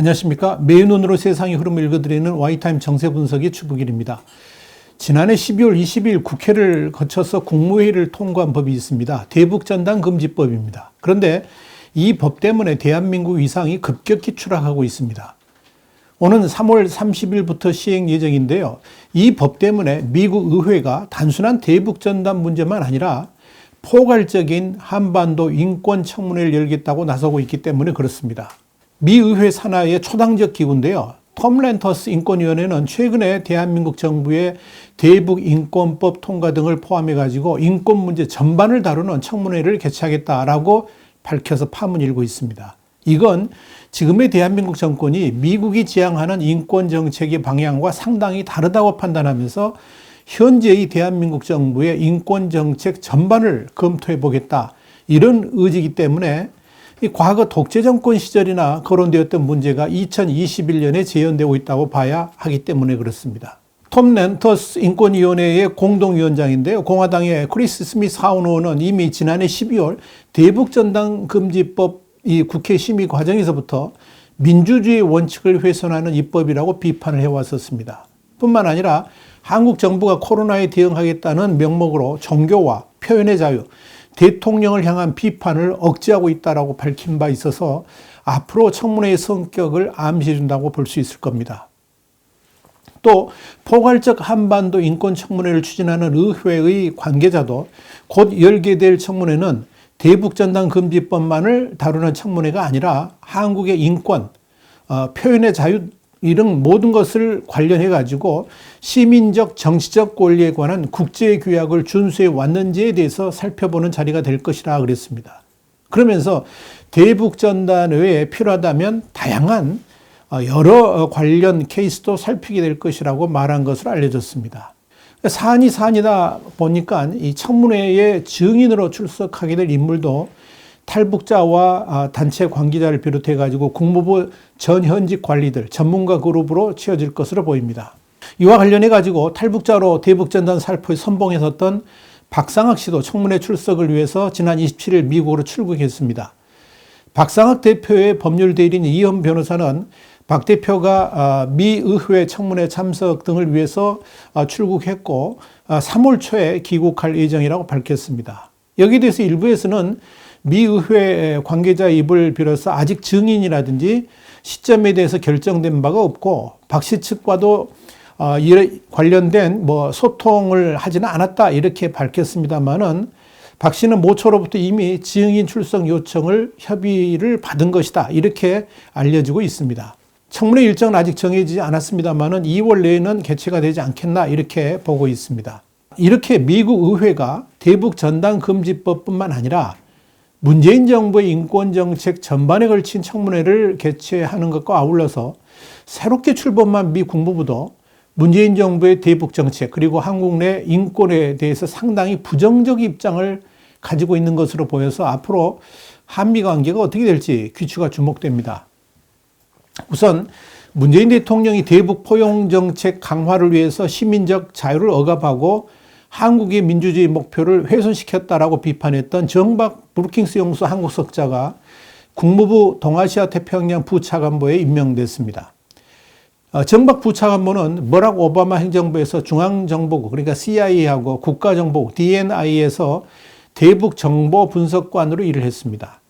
안녕하십니까. 매일 눈으로 세상의 흐름을 읽어드리는 와이타임 정세 분석의 주부길입니다. 지난해 12월 20일 국회를 거쳐서 국무회의를 통과한 법이 있습니다. 대북전단 금지법입니다. 그런데 이 법 때문에 대한민국 위상이 급격히 추락하고 있습니다. 오는 3월 30일부터 시행 예정인데요. 이 법 때문에 미국 의회가 단순한 대북전단 문제만 아니라 포괄적인 한반도 인권 청문회를 열겠다고 나서고 있기 때문에 그렇습니다. 미 의회 산하의 초당적 기구인데요. 톰 렌터스 인권위원회는 최근에 대한민국 정부의 대북 인권법 통과 등을 포함해 가지고 인권 문제 전반을 다루는 청문회를 개최하겠다라고 밝혀서 파문 일고 있습니다. 이건 지금의 대한민국 정권이 미국이 지향하는 인권 정책의 방향과 상당히 다르다고 판단하면서 현재의 대한민국 정부의 인권 정책 전반을 검토해 보겠다. 이런 의지이기 때문에 이 과거 독재 정권 시절이나 거론되었던 문제가 2021년에 재현되고 있다고 봐야 하기 때문에 그렇습니다. 톰 렌터스 인권위원회의 공동위원장인데요. 공화당의 크리스 스미스 하운 의원은 이미 지난해 12월 대북전당 금지법 이 국회 심의 과정에서부터 민주주의 원칙을 훼손하는 입법이라고 비판을 해왔었습니다. 뿐만 아니라 한국 정부가 코로나에 대응하겠다는 명목으로 종교와 표현의 자유, 대통령을 향한 비판을 억제하고 있다라고 밝힌 바 있어서 앞으로 청문회의 성격을 암시해 준다고 볼 수 있을 겁니다. 또 포괄적 한반도 인권 청문회를 추진하는 의회의 관계자도 곧 열게 될 청문회는 대북전단 금지법만을 다루는 청문회가 아니라 한국의 인권, 어, 표현의 자유 이런 모든 것을 관련해 가지고 시민적 정치적 권리에 관한 국제 규약을 준수해 왔는지에 대해서 살펴보는 자리가 될 것이라 그랬습니다. 그러면서 대북 전단 외에 필요하다면 다양한 어, 여러 관련 케이스도 살피게 될 것이라고 말한 것으로 알려졌습니다. 사안이 사안이다 보니까 이 청문회에 증인으로 출석하게 될 인물도 탈북자와 아, 단체 관계자를 비롯해 가지고 국무부 전 현직 관리들 전문가 그룹으로 치어질 것으로 보입니다. 이와 관련해 가지고 탈북자로 대북전단 살포에 선봉에 섰던 박상학 씨도 청문회 출석을 위해서 지난 27일 미국으로 출국했습니다. 박상학 대표의 법률 대리인 이현 변호사는 박 대표가 아, 미 의회 청문회 참석 등을 위해서 아, 출국했고 3월 초에 귀국할 예정이라고 밝혔습니다. 여기에 대해서 일부에서는 미 의회 관계자 입을 빌어서 아직 증인이라든지 시점에 대해서 결정된 바가 없고 박 씨 측과도 어, 관련된 뭐 소통을 하지는 않았다 이렇게 밝혔습니다만은 박 씨는 모처로부터 이미 증인 출석 요청을 협의를 받은 것이다 이렇게 알려지고 있습니다. 청문회 일정은 아직 정해지지 않았습니다만은 2월 내에는 개최가 되지 않겠나 이렇게 보고 있습니다. 이렇게 미국 의회가 대북 전당 금지법뿐만 아니라 문재인 정부의 인권 정책 전반에 걸친 청문회를 개최하는 것과 아울러서 새롭게 출범한 미 국무부도 문재인 정부의 대북 정책 그리고 한국 내 인권에 대해서 상당히 부정적 입장을 가지고 있는 것으로 보여서 앞으로 한미 관계가 어떻게 될지 귀추가 주목됩니다. 우선 문재인 대통령이 대북 포용 정책 강화를 위해서 시민적 자유를 억압하고 한국의 민주주의 목표를 훼손시켰다라고 비판했던 정박 브루킹스 연구소 한국 석자가 국무부 동아시아 태평양 부차관보에 임명됐습니다. 어, 정박 부차관보는 버락 오바마 행정부에서 중앙정보국 그러니까 CIA하고 국가정보국 DNI에서 대북 정보 분석관으로 일을 했습니다.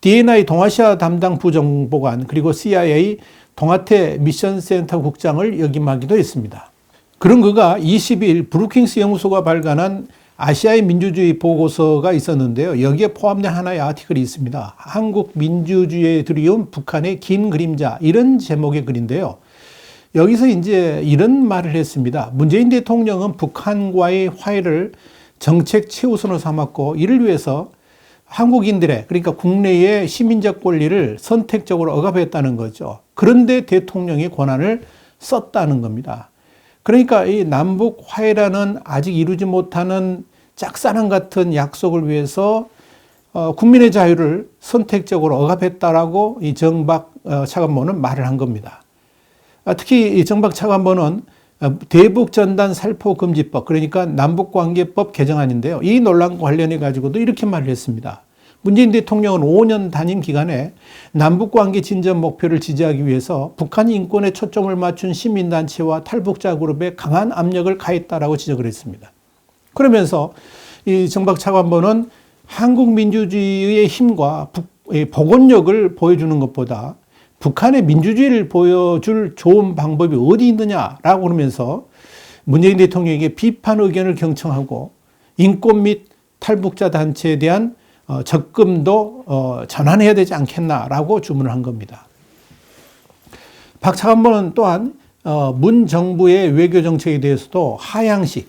DNI 동아시아 담당 부정보관 그리고 CIA 동아태 미션센터 국장을 역임하기도 했습니다. 그런 그가 20일 브루킹스 연구소가 발간한 아시아의 민주주의 보고서가 있었는데요. 여기에 포함된 하나의 아티클이 있습니다. 한국 민주주의에 들이온 북한의 긴 그림자 이런 제목의 글인데요. 여기서 이제 이런 말을 했습니다. 문재인 대통령은 북한과의 화해를 정책 최우선으로 삼았고 이를 위해서 한국인들의 그러니까 국내의 시민적 권리를 선택적으로 억압했다는 거죠. 그런데 대통령의 권한을 썼다는 겁니다. 그러니까 이 남북 화해라는 아직 이루지 못하는 짝사랑 같은 약속을 위해서 어, 국민의 자유를 선택적으로 억압했다라고 이 정박 어, 차관보는 말을 한 겁니다. 아, 특히 이 정박 차관보는 어, 대북 전단 살포 금지법 그러니까 남북 관계법 개정안인데요. 이 논란과 관련해 가지고도 이렇게 말을 했습니다. 문재인 대통령은 5년 단임 기간에 남북 관계 진전 목표를 지지하기 위해서 북한 인권에 초점을 맞춘 시민단체와 탈북자 그룹에 강한 압력을 가했다라고 지적을 했습니다. 그러면서 이 정박 차관보는 한국 민주주의의 힘과 북, 복원력을 보여주는 것보다 북한의 민주주의를 보여줄 좋은 방법이 어디 있느냐라고 그러면서 문재인 대통령에게 비판 의견을 경청하고 인권 및 탈북자 단체에 대한 어, 적금도 어, 전환해야 되지 않겠나라고 주문을 한 겁니다. 박 차관보는 또한 어, 문 정부의 외교 정책에 대해서도 하향식,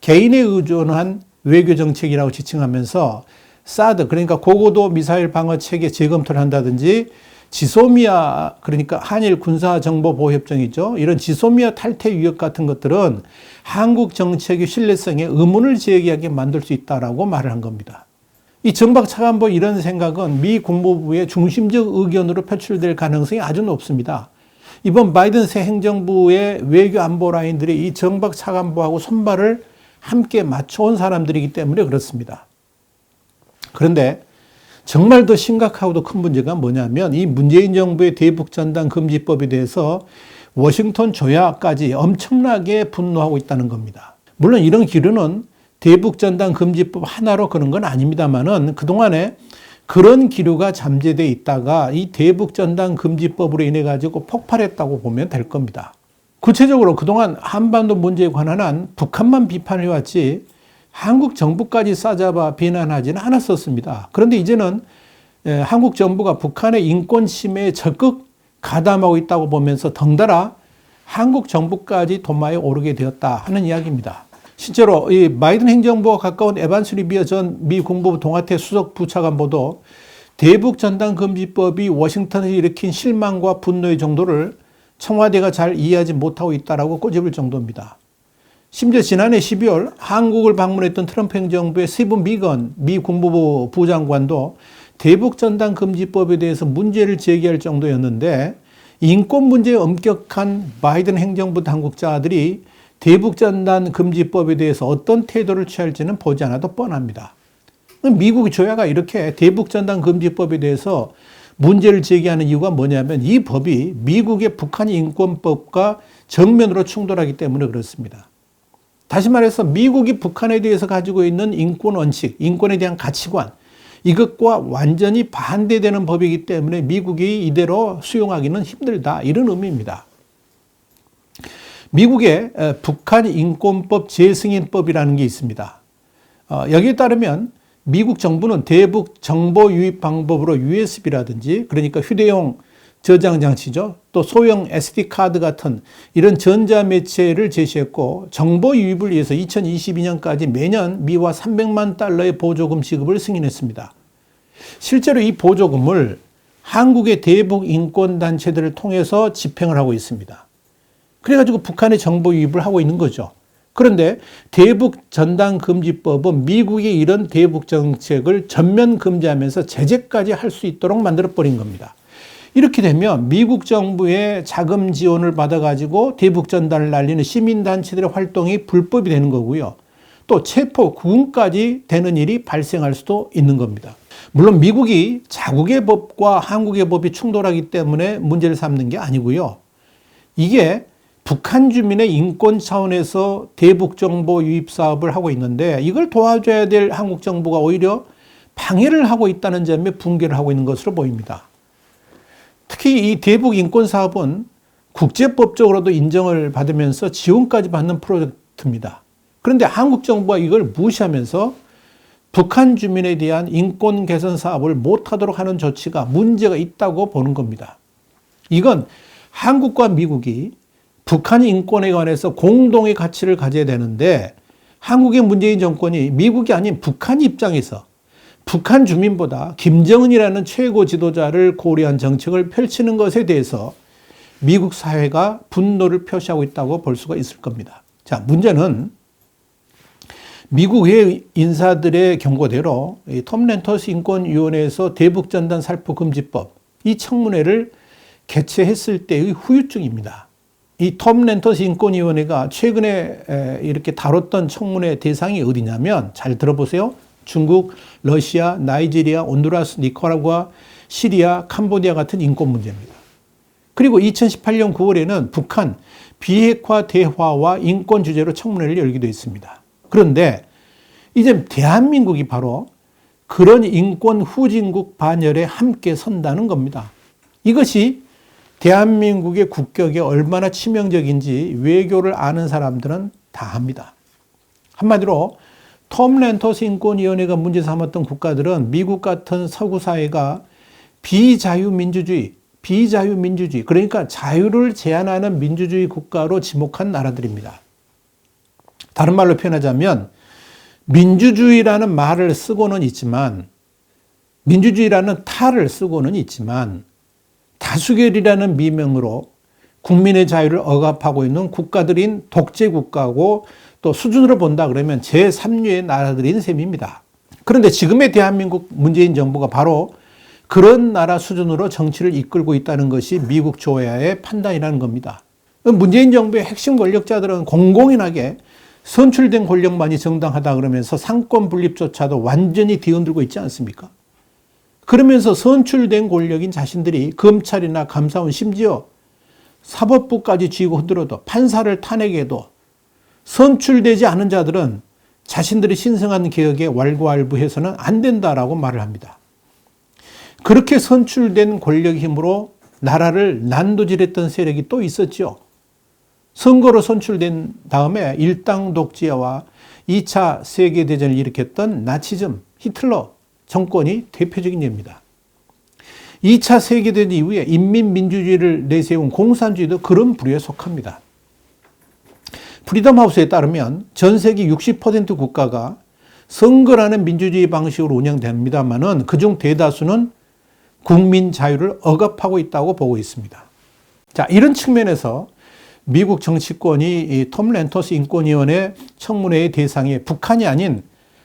개인에 의존한 외교 정책이라고 지칭하면서 사드 그러니까 고고도 미사일 방어 체계 재검토를 한다든지 지소미아 그러니까 한일 군사 정보 보호 협정이죠. 이런 지소미아 탈퇴 위협 같은 것들은 한국 정책의 신뢰성에 의문을 제기하게 만들 수 있다라고 말을 한 겁니다. 이 정박 차관보 이런 생각은 미 국무부의 중심적 의견으로 표출될 가능성이 아주 높습니다. 이번 바이든 새 행정부의 외교 안보 라인들이 이 정박 차관보하고 손발을 함께 맞춰온 사람들이기 때문에 그렇습니다. 그런데 정말 더 심각하고도 큰 문제가 뭐냐면 이 문재인 정부의 대북 전단 금지법에 대해서 워싱턴 조약까지 엄청나게 분노하고 있다는 겁니다. 물론 이런 기류는 대북 전단 금지법 하나로 그런 건 아닙니다만은 그동안에 그런 기류가 잠재돼 있다가 이 대북 전단 금지법으로 인해 가지고 폭발했다고 보면 될 겁니다. 구체적으로 그동안 한반도 문제에 관한 한 북한만 비판해 왔지 한국 정부까지 싸잡아 비난하지는 않았었습니다. 그런데 이제는 예, 한국 정부가 북한의 인권 침해에 적극 가담하고 있다고 보면서 덩달아 한국 정부까지 도마에 오르게 되었다 하는 이야기입니다. 실제로 이 바이든 행정부와 가까운 에반스 리비어 전 미 국무부 동아태 수석 부차관보도 대북 전단 금지법이 워싱턴에서 일으킨 실망과 분노의 정도를 청와대가 잘 이해하지 못하고 있다라고 꼬집을 정도입니다. 심지어 지난해 12월 한국을 방문했던 트럼프 행정부의 스티븐 미건 미 국무부 부장관도 대북 전단 금지법에 대해서 문제를 제기할 정도였는데 인권 문제에 엄격한 바이든 행정부 당국자들이 대북 전단 금지법에 대해서 어떤 태도를 취할지는 보지 않아도 뻔합니다. 미국 조야가 이렇게 대북 전단 금지법에 대해서 문제를 제기하는 이유가 뭐냐면 이 법이 미국의 북한 인권법과 정면으로 충돌하기 때문에 그렇습니다. 다시 말해서 미국이 북한에 대해서 가지고 있는 인권 원칙, 인권에 대한 가치관, 이것과 완전히 반대되는 법이기 때문에 미국이 이대로 수용하기는 힘들다. 이런 의미입니다. 미국의 북한 인권법 재승인법이라는 게 있습니다. 어, 여기에 따르면 미국 정부는 대북 정보 유입 방법으로 USB라든지 그러니까 휴대용 저장 장치죠. 또 소형 SD 카드 같은 이런 전자 매체를 제시했고 정보 유입을 위해서 2022년까지 매년 미화 300만 달러의 보조금 지급을 승인했습니다. 실제로 이 보조금을 한국의 대북 인권 단체들을 통해서 집행을 하고 있습니다. 그래가지고 북한의 정보 유입을 하고 있는 거죠. 그런데 대북 전단 금지법은 미국이 이런 대북 정책을 전면 금지하면서 제재까지 할 수 있도록 만들어 버린 겁니다. 이렇게 되면 미국 정부의 자금 지원을 받아가지고 대북 전단을 날리는 시민단체들의 활동이 불법이 되는 거고요. 또 체포, 구금까지 되는 일이 발생할 수도 있는 겁니다. 물론 미국이 자국의 법과 한국의 법이 충돌하기 때문에 문제를 삼는 게 아니고요. 이게 북한 주민의 인권 차원에서 대북 정보 유입 사업을 하고 있는데 이걸 도와줘야 될 한국 정부가 오히려 방해를 하고 있다는 점에 붕괴를 하고 있는 것으로 보입니다. 특히 이 대북 인권 사업은 국제법적으로도 인정을 받으면서 지원까지 받는 프로젝트입니다. 그런데 한국 정부가 이걸 무시하면서 북한 주민에 대한 인권 개선 사업을 못하도록 하는 조치가 문제가 있다고 보는 겁니다. 이건 한국과 미국이 북한 인권에 관해서 공동의 가치를 가져야 되는데 한국의 문재인 정권이 미국이 아닌 북한 입장에서 북한 주민보다 김정은이라는 최고 지도자를 고려한 정책을 펼치는 것에 대해서 미국 사회가 분노를 표시하고 있다고 볼 수가 있을 겁니다. 자, 문제는 미국 의 인사들의 경고대로 톰 렌터스 인권위원회에서 대북전단 살포 금지법 이 청문회를 개최했을 때의 후유증입니다. 이톰 렌터스 인권위원회가 최근에 이렇게 다뤘던 청문회 대상이 어디냐면 잘 들어보세요. 중국, 러시아, 나이지리아, 온두라스, 니카라구아, 시리아, 캄보디아 같은 인권 문제입니다. 그리고 2018년 9월에는 북한 비핵화 대화와 인권 주제로 청문회를 열기도 했습니다. 그런데 이제 대한민국이 바로 그런 인권 후진국 반열에 함께 선다는 겁니다. 이것이 대한민국의 국격에 얼마나 치명적인지 외교를 아는 사람들은 다 합니다. 한마디로 톰 렌터스 인권위원회가 문제 삼았던 국가들은 미국 같은 서구 사회가 비자유민주주의, 비자유민주주의, 그러니까 자유를 제한하는 민주주의 국가로 지목한 나라들입니다. 다른 말로 표현하자면 민주주의라는 말을 쓰고는 있지만 민주주의라는 탈을 쓰고는 있지만 다수결이라는 미명으로 국민의 자유를 억압하고 있는 국가들인 독재 국가고 또 수준으로 본다 그러면 제3류의 나라들인 셈입니다. 그런데 지금의 대한민국 문재인 정부가 바로 그런 나라 수준으로 정치를 이끌고 있다는 것이 미국 조야의 판단이라는 겁니다. 문재인 정부의 핵심 권력자들은 공공연하게 선출된 권력만이 정당하다 그러면서 상권 분립조차도 완전히 뒤흔들고 있지 않습니까? 그러면서 선출된 권력인 자신들이 검찰이나 감사원 심지어 사법부까지 쥐고 흔들어도 판사를 탄핵해도 선출되지 않은 자들은 자신들이 신성한 개혁에 왈가왈부해서는 안 된다라고 말을 합니다. 그렇게 선출된 권력 힘으로 나라를 난도질했던 세력이 또 있었죠. 선거로 선출된 다음에 일당 독재와 2차 세계대전을 일으켰던 나치즘, 히틀러 정권이 대표적인 예입니다. 2차 세계대전 이후에 인민민주주의를 내세운 공산주의도 그런 부류에 속합니다. 프리덤 하우스에 따르면 전 세계 60% 국가가 선거라는 민주주의 방식으로 운영됩니다만은 그중 대다수는 국민 자유를 억압하고 있다고 보고 있습니다. 자, 이런 측면에서 미국 정치권이 톰 렌터스 인권위원회 청문회의 대상에 북한이 아닌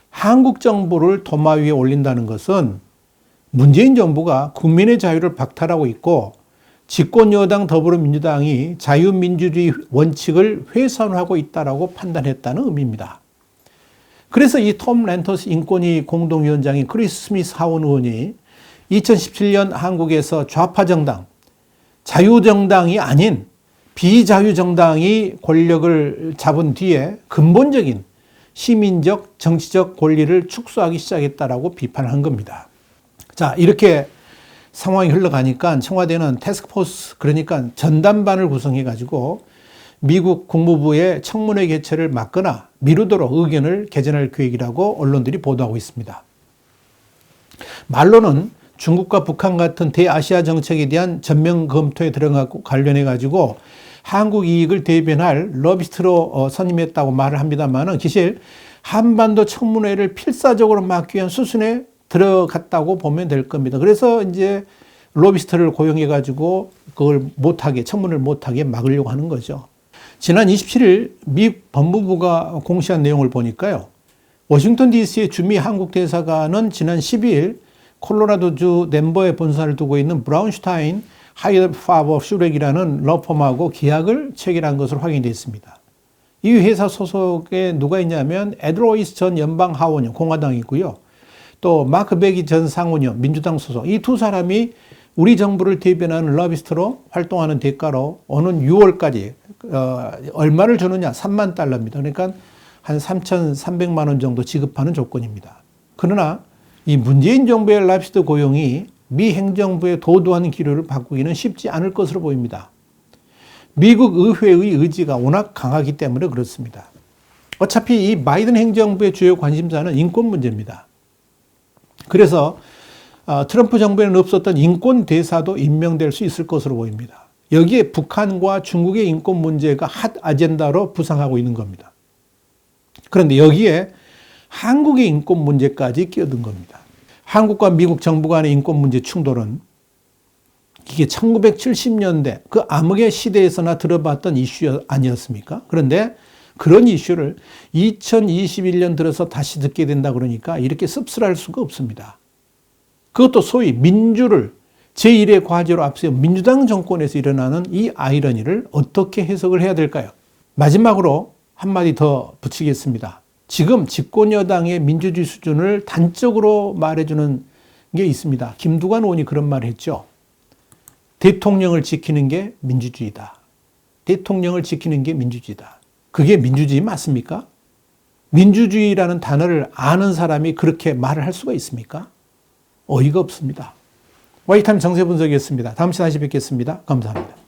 한국 정부를 도마 위에 올린다는 것은 문재인 정부가 국민의 자유를 박탈하고 있고 집권 여당 더불어민주당이 자유민주주의 원칙을 훼손하고 있다라고 판단했다는 의미입니다. 그래서 이톰 렌터스 인권위 공동위원장인 크리스 스미스 하원 의원이 2017년 한국에서 좌파 정당, 자유정당이 아닌 비자유정당이 권력을 잡은 뒤에 근본적인 시민적, 정치적 권리를 축소하기 시작했다라고 비판한 겁니다. 자, 이렇게 상황이 흘러가니까 청와대는 테스크포스, 그러니까 전담반을 구성해 가지고 미국 국무부의 청문회 개최를 막거나 미루도록 의견을 개진할 계획이라고 언론들이 보도하고 있습니다. 말로는 중국과 북한 같은 대아시아 정책에 대한 전면 검토에 들어가고 관련해 가지고 한국 이익을 대변할 러비스트로 어, 선임했다고 말을 합니다만은 기실 한반도 청문회를 필사적으로 막기 위한 수순에 들어갔다고 보면 될 겁니다. 그래서 이제 로비스트를 고용해 가지고 그걸 못하게 청문을 못하게 막으려고 하는 거죠. 지난 27일 미 법무부가 공시한 내용을 보니까요. 워싱턴 DC의 주미 한국 대사관은 지난 12일 콜로라도주 덴버에 본사를 두고 있는 브라운슈타인 하이드 파버 슈렉이라는 러펌하고 계약을 체결한 것으로 확인됐습니다. 이 회사 소속에 누가 있냐면 에드로이스 전 연방 하원의원 공화당이고요. 또 마크 베기 전 상원의원 민주당 소속 이 두 사람이 우리 정부를 대변하는 러비스트로 활동하는 대가로 오는 6월까지 어, 얼마를 주느냐 3만 달러입니다. 그러니까 한 3,300만 원 정도 지급하는 조건입니다. 그러나 이 문재인 정부의 러비스트 고용이 미 행정부의 도도한 기류를 바꾸기는 쉽지 않을 것으로 보입니다. 미국 의회의 의지가 워낙 강하기 때문에 그렇습니다. 어차피 이 바이든 행정부의 주요 관심사는 인권 문제입니다. 그래서 어, 트럼프 정부에는 없었던 인권 대사도 임명될 수 있을 것으로 보입니다. 여기에 북한과 중국의 인권 문제가 핫 아젠다로 부상하고 있는 겁니다. 그런데 여기에 한국의 인권 문제까지 끼어든 겁니다. 한국과 미국 정부 간의 인권 문제 충돌은 이게 1970년대 그 암흑의 시대에서나 들어봤던 이슈 아니었습니까? 그런데 그런 이슈를 2021년 들어서 다시 듣게 된다 그러니까 이렇게 씁쓸할 수가 없습니다. 그것도 소위 민주를 제1의 과제로 앞세운 민주당 정권에서 일어나는 이 아이러니를 어떻게 해석을 해야 될까요? 마지막으로 한마디 더 붙이겠습니다. 지금 집권 여당의 민주주의 수준을 단적으로 말해주는 게 있습니다. 김두관 의원이 그런 말을 했죠. 대통령을 지키는 게 민주주의다. 대통령을 지키는 게 민주주의다. 그게 민주주의 맞습니까? 민주주의라는 단어를 아는 사람이 그렇게 말을 할 수가 있습니까? 어이가 없습니다. 와이타임 정세 분석이었습니다. 다음 시간에 다시 뵙겠습니다. 감사합니다.